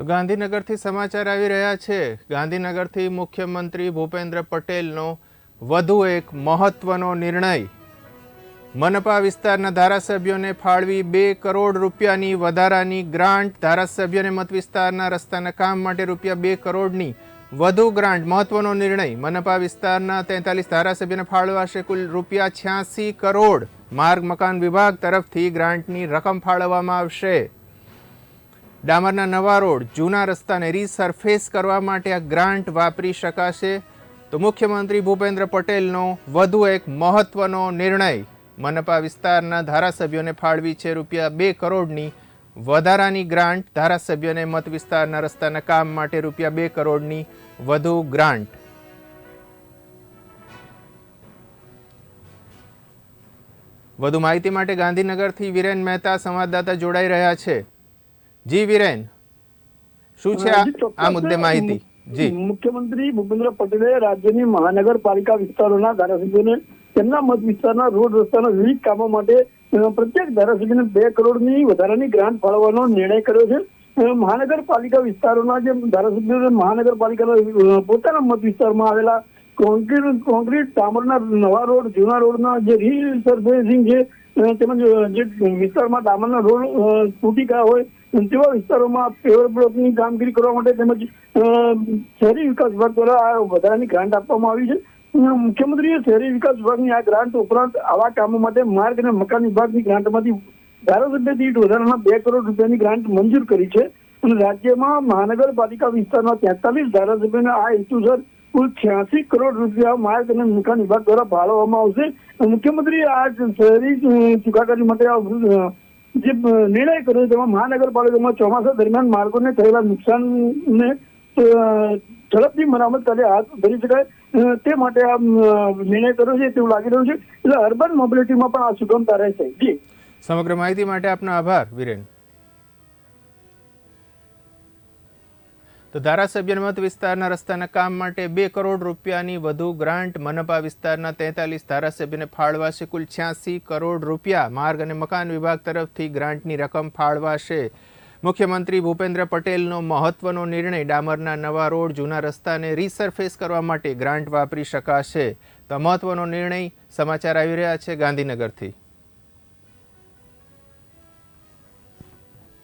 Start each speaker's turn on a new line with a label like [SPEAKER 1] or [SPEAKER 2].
[SPEAKER 1] તો ગાંધીનગરથી સમાચાર આવી રહ્યા છે. ગાંધીનગરથી મુખ્યમંત્રી ભૂપેન્દ્ર પટેલનો વધુ એક મહત્વનો નિર્ણય. મનપા વિસ્તારના ધારાસભ્યોને ફાળવી બે કરોડ રૂપિયાની વધારાની ગ્રાન્ટ. ધારાસભ્યોને મત વિસ્તારના રસ્તાના કામ માટે રૂપિયા બે કરોડની વધુ ગ્રાન્ટ. મહત્વનો નિર્ણય. મનપા વિસ્તારના તેતાલીસ ધારાસભ્યોને ફાળવાશે કુલ રૂપિયા છ્યાસી કરોડ. માર્ગ મકાન વિભાગ તરફથી ગ્રાન્ટની રકમ ફાળવવામાં આવશે. ડામરના નવા રોડ જૂના રસ્તાને રીસરફેસ કરવા માટે આ ગ્રાન્ટ વાપરી શકાશે. તો મુખ્યમંત્રી ભૂપેન્દ્ર પટેલનો વધુ એક મહત્વનો નિર્ણય મનપા વિસ્તારના ધારાસભ્યોને ફાળવી છે. રૂપિયા બે કરોડની વધારાની ગ્રાન્ટ ધારાસભ્યોને મત વિસ્તારના રસ્તાના કામ માટે રૂપિયા બે કરોડની વધુ ગ્રાન્ટ વધુ માહિતી માટે ગાંધીનગરથી વિરેન મહેતા, સંવાદદાતા જોડાઈ રહ્યા છે. જી વિરેન. શું છે આ- મુદ્દે માહિતી? જી.
[SPEAKER 2] મુખ્યમંત્રી ભૂપેન્દ્ર પટેલે રાજ્યની મહાનગરપાલિકા વિસ્તારોના ધારાસભ્યોને તેમના મત વિસ્તારના રોડ રસ્તાના વિવિધ કામો માટે પ્રત્યેક ધારાસભ્યને બે કરોડની વધારાની ગ્રાન્ટ ફાળવવાનો નિર્ણય કર્યો છે. મહાનગરપાલિકા વિસ્તારોના જે ધારાસભ્યો મહાનગરપાલિકાના પોતાના મત વિસ્તારમાં આવેલા કોન્ક્રીટ કોન્ક્રીટ ડામરના નવા રોડ, જૂના રોડના જે રીસર્ફેસિંગ છે તેમજ જે વિસ્તારમાં ડામરના રોડ તૂટી ગયા હોય, તેવા વિસ્તારોમાં પેવર બ્લોકની કામગીરી કરવા માટે તેમજ શહેરી વિકાસ વિભાગ દ્વારા આ વધારાની ગ્રાન્ટ આપવામાં આવી છે. મુખ્યમંત્રીએ શહેરી વિકાસ વિભાગની આ ગ્રાન્ટ ઉપરાંત આવા કામો માટે માર્ગ અને મકાન વિભાગની ગ્રાન્ટમાંથી ધારાસભ્ય દીઠ વધારાના બે કરોડ રૂપિયાની ગ્રાન્ટ મંજૂર કરી છે. અને રાજ્યમાં મહાનગરપાલિકા વિસ્તારના તેતાલીસ ધારાસભ્યોને આ હેતુસર કુલ છ્યાસી કરોડ રૂપિયા માર્ગ અને મકાન વિભાગ દ્વારા ફાળવવામાં આવશે. મુખ્યમંત્રી આ શહેરી ચુકાદારી માટે જે નિર્ણય કર્યો તેમાં મહાનગરપાલિકામાં ચોમાસા દરમિયાન માર્ગોને થયેલા નુકસાનને ઝડપથી મરામત કરી, હાથ ધરી શકાય તે માટે આ નિર્ણય કર્યો છે, તેવું લાગી રહ્યું છે. એટલે અર્બન મોબિલિટીમાં પણ આ સુગમતા રહેશે. જી.
[SPEAKER 1] સમગ્ર માહિતી માટે આપનો આભાર, વિરેન. તો ધારાસભ્ય મત વિસ્તારના રસ્તાના કામ માટે બે કરોડ રૂપિયાની વધુ ગ્રાન્ટ મનપા વિસ્તારના તેતાલીસ ધારાસભ્યને ફાળવાશે કુલ છ્યાસી કરોડ રૂપિયા. માર્ગ અને મકાન વિભાગ તરફથી ગ્રાન્ટની રકમ ફાળવાશે. મુખ્યમંત્રી ભૂપેન્દ્ર પટેલનો મહત્વનો નિર્ણય ડામરના નવા રોડ, જૂના રસ્તાને રીસરફેસ કરવા માટે ગ્રાન્ટ વાપરી શકાશે. તો મહત્વનો નિર્ણય સમાચાર આવી રહ્યા છે ગાંધીનગરથી.